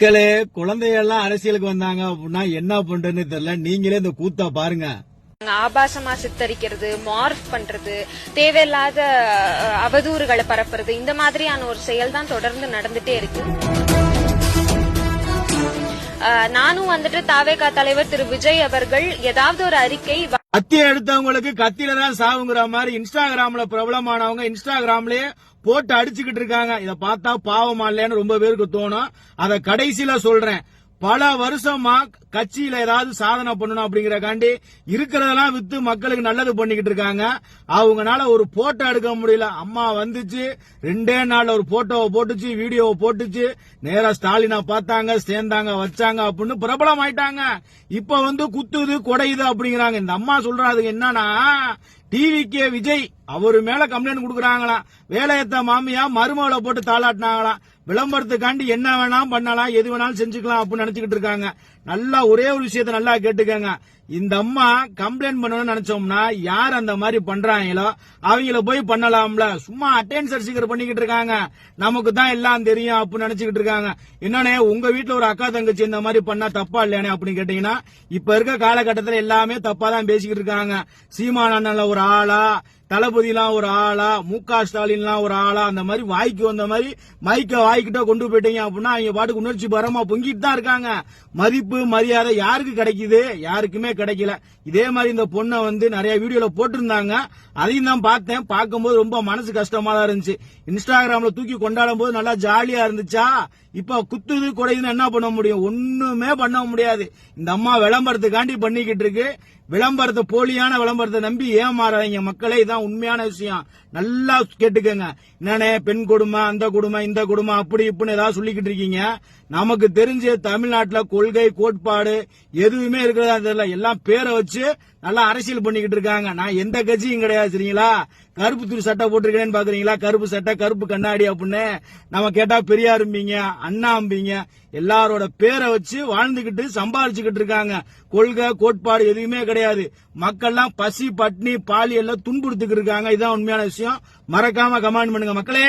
மக்களே குழந்தையெல்லாம் அரசியலுக்கு வந்தாங்க அப்படின்னா என்ன பண்றதுன்னு தெரியல. நீங்களே இந்த கூத்த பாருங்க. ஆபாசமா சித்தரிக்கிறது மார்ஃப் பண்றது தேவையில்லாத அவதூறுகளை பரப்புறது இந்த மாதிரியான ஒரு செயல் தான் தொடர்ந்து நடந்துட்டே இருக்கு. நானும் வந்துட்டு தாவேகா தலைவர் திரு விஜய் அவர்கள் ஏதாவது ஒரு அறிக்கை கத்தி எடுத்தவங்களுக்கு கத்தியில தான் சாவுங்கிற மாதிரி இன்ஸ்டாகிராம்ல பிரபலமானவங்க இன்ஸ்டாகிராம்லயே போட்டு அடிச்சுக்கிட்டு இருக்காங்க. இத பார்த்தா பாவமா இல்லையான்னு ரொம்ப பேருக்கு தோணும். அத கடைசியில சொல்றேன். பல வருஷமா கட்சியில ஏதாவது சாதனை பண்ணணும் அப்படிங்கறக்காண்டி இருக்கிறதெல்லாம் வித்து மக்களுக்கு நல்லது பண்ணிக்கிட்டு இருக்காங்க. அவங்கனால ஒரு போட்டோ எடுக்க முடியல. அம்மா வந்துச்சு. ரெண்டே நாள்ல ஒரு போட்டோவை போட்டுச்சு வீடியோவை போட்டுச்சு. நேரா ஸ்டாலினை பார்த்தாங்க சேர்ந்தாங்க வச்சாங்க அப்படின்னு பிரபலம் ஆயிட்டாங்க இப்ப வந்து குத்துது குடையுது அப்படிங்கிறாங்க. இந்த அம்மா சொல்றாதுங்க என்னன்னா டிவிக்கே விஜய் அவரு மேல கம்ப்ளைண்ட் கொடுக்கறாங்களாம். வேலையத்த மாமியா மருமகளை போட்டு தாளாட்டினாங்களாம். விளம்பரத்துக்காண்டி என்ன வேணாலும் பண்ணலாம் எது வேணாலும் செஞ்சுக்கலாம் அப்படின்னு நினைச்சுக்கிட்டு இருக்காங்க. நல்லா ஒரே ஒரு விஷயத்த நல்லா கேட்டுக்கங்க. இந்த அம்மா கம்ப்ளைண்ட் பண்ணணும்னு நினைச்சோம்னா யார் அந்த மாதிரி பண்றாங்களோ அவங்கள போய் பண்ணலாம்ல. சும்மா அட்டென்சர் சீக்கிரம் பண்ணிக்கிட்டு இருக்காங்க. நமக்கு தான் எல்லாம் தெரியும் அப்படின்னு நினைச்சுக்கிட்டு இருக்காங்க. என்னன்னே உங்க வீட்டுல ஒரு அக்கா தங்கச்சி இந்த மாதிரி பண்ணா தப்பா இல்லையானே அப்படின்னு கேட்டீங்கன்னா இப்ப இருக்க காலகட்டத்தில் எல்லாமே தப்பா தான் பேசிக்கிட்டு இருக்காங்க. சீமானல ஒரு ஆளா தளபதிலாம் ஒரு ஆளா மு க ஸ்டாலின்லாம் ஒரு ஆளா அந்த மாதிரி வாய்க்கு வந்த மாதிரி மைக்க வாய்க்கிட்ட கொண்டு போயிட்டீங்க அப்படின்னா அவங்க பாட்டுக்கு உணர்ச்சி பரமா பொங்கிட்டு தான் இருக்காங்க. மதிப்பு மரியாதை யாருக்கு கிடைக்குது? யாருக்குமே கிடைக்கல. இதே மாதிரி இந்த பொண்ணை வந்து நிறைய வீடியோல போட்டிருந்தாங்க. அதையும் தான் பார்த்தேன். பார்க்கும்போது ரொம்ப மனசு கஷ்டமா தான் இருந்துச்சு. இன்ஸ்டாகிராம்ல தூக்கி கொண்டாடும் போது நல்லா ஜாலியா இருந்துச்சா? இப்ப குத்துது குறையுதுன்னு என்ன பண்ண முடியும்? ஒண்ணுமே பண்ண முடியாது. இந்த அம்மா விளம்பரத்துக்காண்டி பண்ணிக்கிட்டு இருக்கு. விளம்பரத்தை போலியான விளம்பரத்தை நம்பி ஏமாறாதீங்க. மக்களே இதான் உண்மையான விஷயம். நல்லா கேட்டுக்கங்க. என்னன்னே பெண் கொடுமை அந்த கொடுமை இந்த கொடுமை அப்படி இப்படின்னு ஏதாவது சொல்லிக்கிட்டு இருக்கீங்க. நமக்கு தெரிஞ்ச தமிழ்நாட்டுல கொள்கை கோட்பாடு எதுவுமே இருக்கிறதா தெரியல. எல்லாம் பேரை வச்சு நல்லா அரசியல் பண்ணிக்கிட்டு இருக்காங்க. நான் எந்த கட்சியும் கிடையாது சரிங்களா? கருப்பு துணி சட்டை போட்டிருக்கேன்னு பாக்குறீங்களா? கருப்பு சட்டை கருப்பு கண்ணாடி அப்படின்னு நம்ம கேட்டா பெரியாரும்பீங்க அண்ணாம்பீங்க எல்லாரோட பேரை வச்சு வாழ்ந்துகிட்டு சம்பாரிச்சுக்கிட்டு இருக்காங்க. கொள்கை கோட்பாடு எதுவுமே கிடையாது. மக்கள்லாம் பசி பட்னி பாலியல்ல துன்புறுத்துக்கிட்டு இருக்காங்க. இதுதான் உண்மையான விஷயம். மறக்காம கமெண்ட் பண்ணுங்க மக்களே.